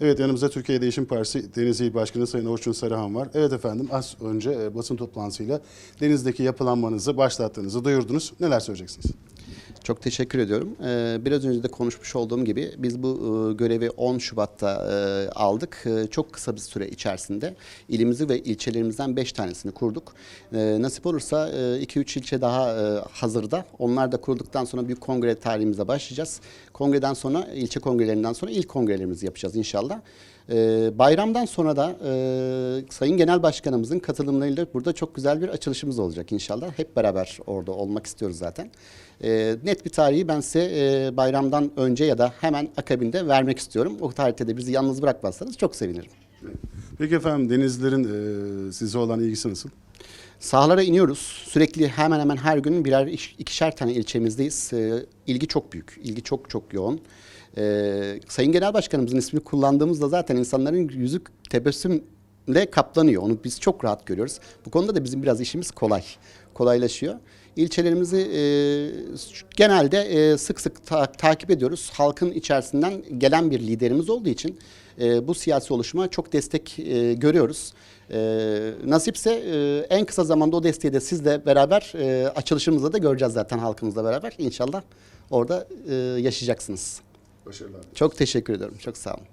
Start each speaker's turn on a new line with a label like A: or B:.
A: Evet yanımızda Türkiye Değişim Partisi Deniz İl Başkanı Sayın Orçun Sarıhan var. Evet efendim az önce e, basın toplantısıyla denizdeki yapılanmanızı başlattığınızı duyurdunuz. Neler söyleyeceksiniz?
B: Çok teşekkür ediyorum. Ee, biraz önce de konuşmuş olduğum gibi biz bu e, görevi 10 Şubat'ta e, aldık. E, çok kısa bir süre içerisinde ilimizi ve ilçelerimizden 5 tanesini kurduk. E, nasip olursa 2-3 ilçe daha e, hazırda. Onlar da kurulduktan sonra büyük kongre tarihimize başlayacağız. Kongreden sonra, ilçe kongrelerinden sonra ilk kongrelerimizi yapacağız inşallah. Ee, bayramdan sonra da e, Sayın Genel Başkanımızın katılımlarıyla burada çok güzel bir açılışımız olacak inşallah. Hep beraber orada olmak istiyoruz zaten. Ee, net bir tarihi ben size e, bayramdan önce ya da hemen akabinde vermek istiyorum. O tarihte de bizi yalnız bırakmazsanız çok sevinirim.
A: Peki efendim denizlerin e, size olan ilgisi nasıl?
B: Sahalara iniyoruz. Sürekli hemen hemen her gün birer iş- ikişer tane ilçemizdeyiz. Ee, ilgi çok büyük. ilgi çok çok yoğun. Ee, Sayın Genel Başkanımızın ismini kullandığımızda zaten insanların yüzü tebessümle kaplanıyor. Onu biz çok rahat görüyoruz. Bu konuda da bizim biraz işimiz kolay. Kolaylaşıyor. İlçelerimizi e, genelde e, sık sık ta- takip ediyoruz. Halkın içerisinden gelen bir liderimiz olduğu için e, bu siyasi oluşuma çok destek e, görüyoruz. E, nasipse e, en kısa zamanda o desteği de sizle beraber e, açılışımızda da göreceğiz zaten halkımızla beraber. İnşallah orada e, yaşayacaksınız.
A: Başarılar.
B: Çok teşekkür ediyorum. Çok sağ olun.